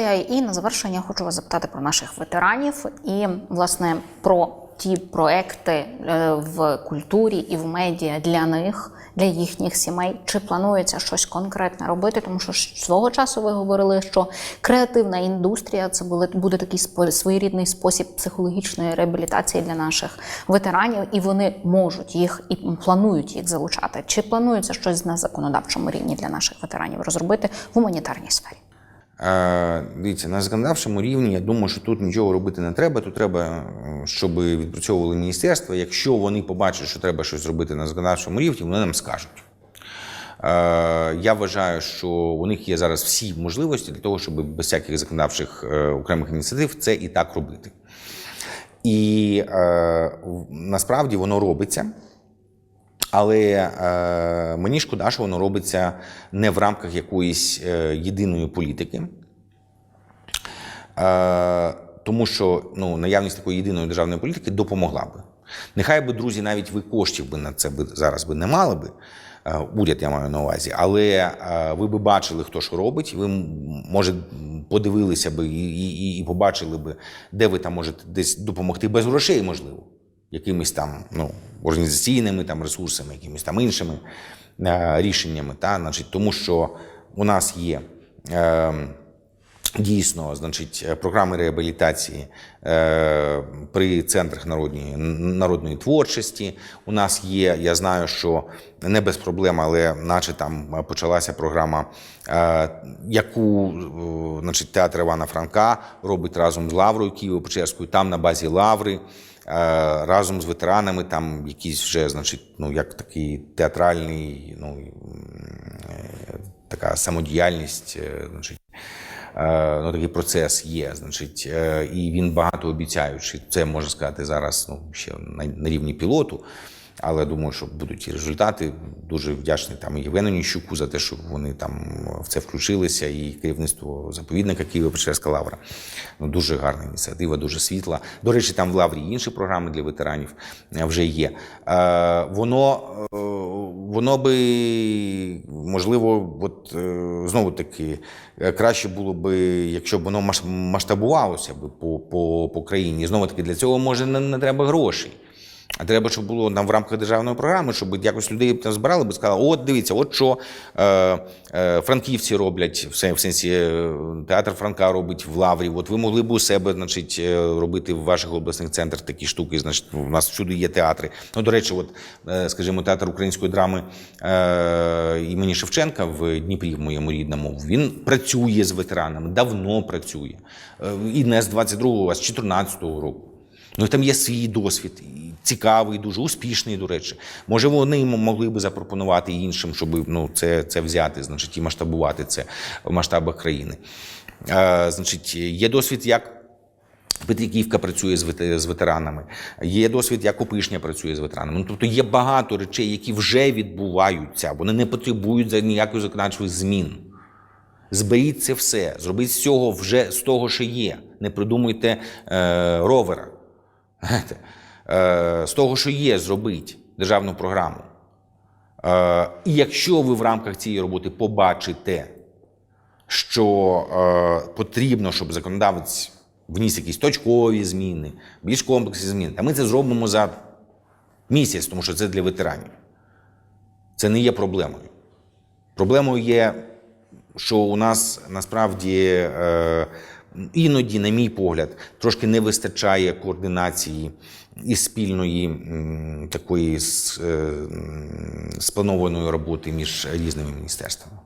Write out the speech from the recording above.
І на завершення хочу вас запитати про наших ветеранів і власне про ті проекти е, в культурі і в медіа для них, для їхніх сімей. Чи планується щось конкретне робити? Тому що свого часу ви говорили, що креативна індустрія це буде, такий своєрідний спосіб психологічної реабілітації для наших ветеранів, і вони можуть їх і планують їх залучати. Чи планується щось на законодавчому рівні для наших ветеранів розробити в гуманітарній сфері? Дивіться, на законодавчому рівні, я думаю, що тут нічого робити не треба. Тут треба, е, щоб відпрацьовували міністерства. Якщо вони побачать, що треба щось зробити на законодавчому рівні, вони нам скажуть. Е, Я вважаю, що у них є зараз всі можливості для того, щоб без всяких законодавчих е, окремих ініціатив це і так робити. І насправді воно робиться. Але е, мені шкода, що воно робиться не в рамках якоїсь е, єдиної політики. Е, тому що ну, наявність такої єдиної державної політики допомогла би. Нехай би, друзі, навіть ви коштів би на це би зараз би не мали би. е, Уряд я маю на увазі, але е, ви би бачили, хто що робить. Ви може подивилися би і, і, і побачили би, де ви там можете десь допомогти без грошей, можливо якимись там ну, організаційними там, ресурсами, якимись там іншими е, рішеннями. Та? Значить, тому що у нас є е, дійсно значить, програми реабілітації е, при центрах народної, народної творчості. У нас є, я знаю, що не без проблем, але наче там почалася програма, е, яку е, значить, театр Івана Франка робить разом з Лаврою Києво-Печерською, там на базі Лаври. Е, разом з ветеранами, там якийсь вже, значить, ну як такий театральний, ну е, така самодіяльність, е, значить. Ну, такий процес є, значить, і він багато обіцяючий. Це можна сказати зараз ну, ще на рівні пілоту. Але думаю, що будуть і результати. Дуже вдячний там Євгену Ніщуку за те, що вони там в це включилися, і керівництво заповідника Києво-Печерська лавра. Ну, дуже гарна ініціатива, дуже світла. До речі, там в лаврі інші програми для ветеранів е, вже є. Е, воно, е, воно би можливо, от е, знову таки краще було би, якщо б воно масштабувалося би по, по, по країні. Знову таки, для цього може не, не треба грошей. А треба, щоб було нам в рамках державної програми, щоб якось людей там збирали би сказали, от дивіться, от що е, е, франківці роблять, в сенсі е, театр Франка робить в Лаврі. От ви могли б у себе, значить, е, робити в ваших обласних центрах такі штуки. Значить, у нас всюди є театри. Ну, до речі, от, е, скажімо, театр української драми е, імені Шевченка в Дніпрі, в моєму рідному, він працює з ветеранами, давно працює. І не з 22-го, а з 14-го року. Ну, там є свій досвід, цікавий, дуже успішний, до речі. Може, вони могли би запропонувати іншим, щоб ну, це, це взяти, значить, і масштабувати це в масштабах країни. Е, значить, є досвід, як Петриківка працює з ветеранами, є досвід, як Опишня працює з ветеранами. Ну, тобто є багато речей, які вже відбуваються, вони не потребують ніяких законодавчих змін. Зберіть це все, зробіть з цього вже з того, що є. Не придумуйте е, ровера. Знаєте, Е, з того, що є, зробіть державну програму. Е, і якщо ви в рамках цієї роботи побачите, що е, потрібно, щоб законодавець вніс якісь точкові зміни, більш комплексні зміни, та ми це зробимо за місяць, тому що це для ветеранів. Це не є проблемою. Проблемою є, що у нас насправді іноді, на мій погляд, трошки не вистачає координації і спільної такої е, спланованої роботи між різними міністерствами.